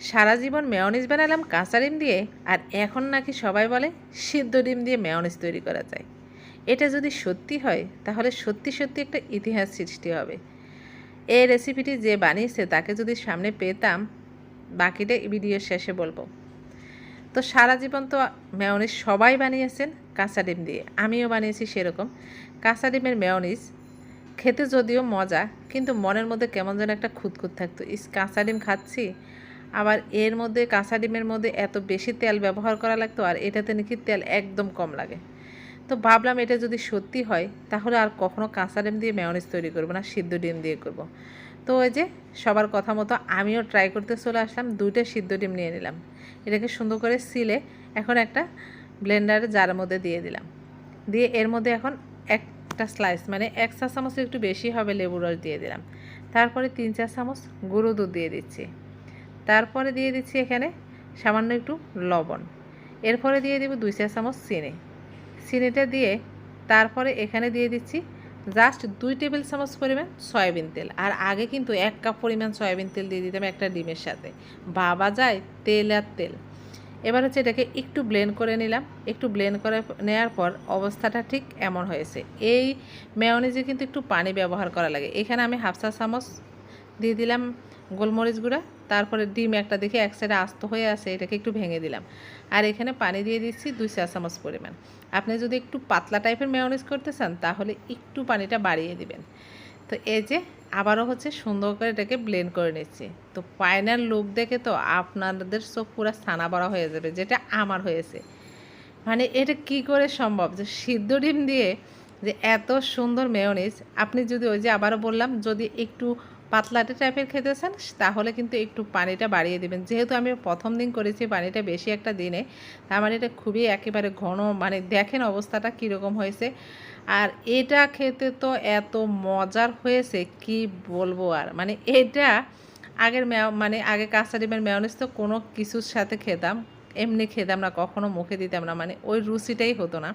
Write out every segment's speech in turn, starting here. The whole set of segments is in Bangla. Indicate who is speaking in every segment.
Speaker 1: সারা জীবন মেয়নিজ বানালাম, কাঁচা ডিম দিয়ে, আর এখন নাকি সবাই বলে সিদ্ধ ডিম দিয়ে মেয়নিজ তৈরি করা যায়। এটা যদি সত্যি হয়, তাহলে সত্যি সত্যি একটা ইতিহাস সৃষ্টি হবে। এই রেসিপিটি যে বানিয়েছে, তাকে যদি সামনে পেতাম, বাকিটা ভিডিওর শেষে বলব। তো সারা জীবন তো মেয়নিজ সবাই বানিয়েছেন, কাঁচা ডিম দিয়ে। আমিও বানিয়েছি সেরকম। কাঁচা ডিমের মেয়নিজ খেতে যদিও মজা, কিন্তু মনের মধ্যে কেমন যেন একটা খুঁতখুত থাকতো। ইস, কাঁচা ডিম খাচ্ছি আবার এর মধ্যে কাঁচা ডিমের মধ্যে এত বেশি তেল ব্যবহার করা লাগতো আর এটাতে নাকি তেল একদম কম লাগে। তো ভাবলাম এটা যদি সত্যি হয়, তাহলে আর কখনো কাঁচা ডিম দিয়ে মেয়নিজ তৈরি করব না, সিদ্ধ ডিম দিয়ে করব। তো ওই যে সবার কথা মতো আমিও ট্রাই করতে চলে আসলাম, দুইটা সিদ্ধ ডিম নিয়ে নিলাম। এটাকে সুন্দর করে সিলে এখন একটা ব্লেন্ডারে জারের মধ্যে দিয়ে দিলাম। দিয়ে এর মধ্যে এখন একটা স্লাইস মানে এক চা চামচের একটু বেশি হবে লেবু রস দিয়ে দিলাম। তারপরে তিন চার চামচ গুঁড়ো দুধ দিয়ে দিচ্ছি। তারপরে দিয়ে দিচ্ছি এখানে সামান্য একটু লবণ। এরপরে দিয়ে দেবো দুই চার চামচ চিনি। চিনিটা দিয়ে তারপরে এখানে দিয়ে দিচ্ছি জাস্ট দুই টেবিল চামচ পরিমাণ সয়াবিন তেল। আর আগে কিন্তু এক কাপ পরিমাণ সয়াবিন তেল দিয়ে দিতাম একটা ডিমের সাথে। ভাবা যায় তেল আর তেল। এবার হচ্ছে এটাকে একটু ব্লেন্ড করে নিলাম। একটু ব্লেন্ড করে নেওয়ার পর অবস্থাটা ঠিক এমন হয়েছে। এই মেয়নিজে কিন্তু একটু পানি ব্যবহার করা লাগে। এখানে আমি হাফ চা চামচ দিয়ে দিলাম গোলমরিচ গুঁড়া, তারপরে ডিম একটা দেখে এক সাইডে আস্ত হয়ে আছে, এটাকে একটু ভেঙে দিলাম। আর এখানে পানি দিয়ে দিচ্ছি দুই চা চামচ পরিমাণ। আপনি যদি একটু পাতলা টাইপের মেয়নিজ করতে চান, তাহলে একটু পানিটা বাড়িয়ে দিবেন। তো এই যে, আবারও হচ্ছে সুন্দর করে এটাকে ব্লেন্ড করে নিচ্ছি। তো ফাইনাল লুক দেখে তো আপনাদের চোখ পুরো ছানা বড়া হয়ে যাবে, যেটা আমার হয়েছে। মানে এটা কি করে সম্ভব যে সিদ্ধ ডিম দিয়ে যে এত সুন্দর মেয়নিজ আপনি যদি ওই যে আবারও বললাম, যদি একটু পাতলাটে টাইপের খেতে চান তাহলে কিন্তু একটু পানিটা বাড়িয়ে দিবেন। যেহেতু আমি প্রথম দিন করেছি পানিটা বেশি একটা দিনে, তার মানে এটা খুবই একেবারে ঘন মানে দেখেন অবস্থাটা কীরকম হয়েছে। আর এটা খেতে তো এত মজার হয়েছে, কি বলব আর? মানে এটা আগের মানে আগে কাঁচা ডিমের মেয়নিজ তো কোনো কিছুর সাথে খেতাম, এমনি খেতাম না, কখনো মুখে দিতাম না মানে ওই রুচিটাই হতো না।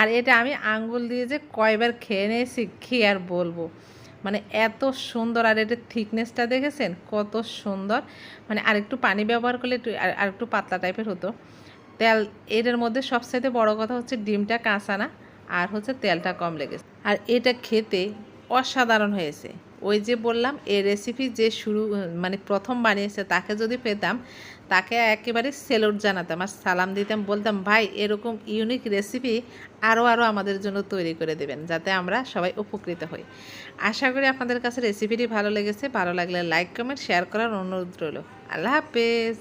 Speaker 1: আর এটা আমি আঙ্গুল দিয়ে যে কয়বার খেয়ে নিয়েছি, কি আর বলব? মানে এত সুন্দর, আর এটার থিকনেসটা দেখেছেন? কত সুন্দর। মানে আরেকটু পানি ব্যবহার করলে একটু, আর আরেকটু পাতলা টাইপের হতো। তেল, এটার মধ্যে সবচাইতে বড় কথা হচ্ছে ডিমটা কাঁচা না, আর হচ্ছে তেলটা কম লেগেছে। আর এটা খেতে অসাধারণ হয়েছে। ওই যে বললাম, এ রেসিপি যে শুরু মানে প্রথম বানিয়েছে, তাকে যদি পেতাম, তাকে একেবারে সেলোট জানাতাম আর সালাম দিতাম, বলতাম, ভাই, এরকম ইউনিক রেসিপি আরও আরও আমাদের জন্য তৈরি করে দেবেন, যাতে আমরা সবাই উপকৃত হই। আশা করি আপনাদের কাছে রেসিপিটি ভালো লেগেছে। ভালো লাগলে লাইক কমেন্ট শেয়ার করার অনুরোধ রইল। আল্লাহ হাফেজ।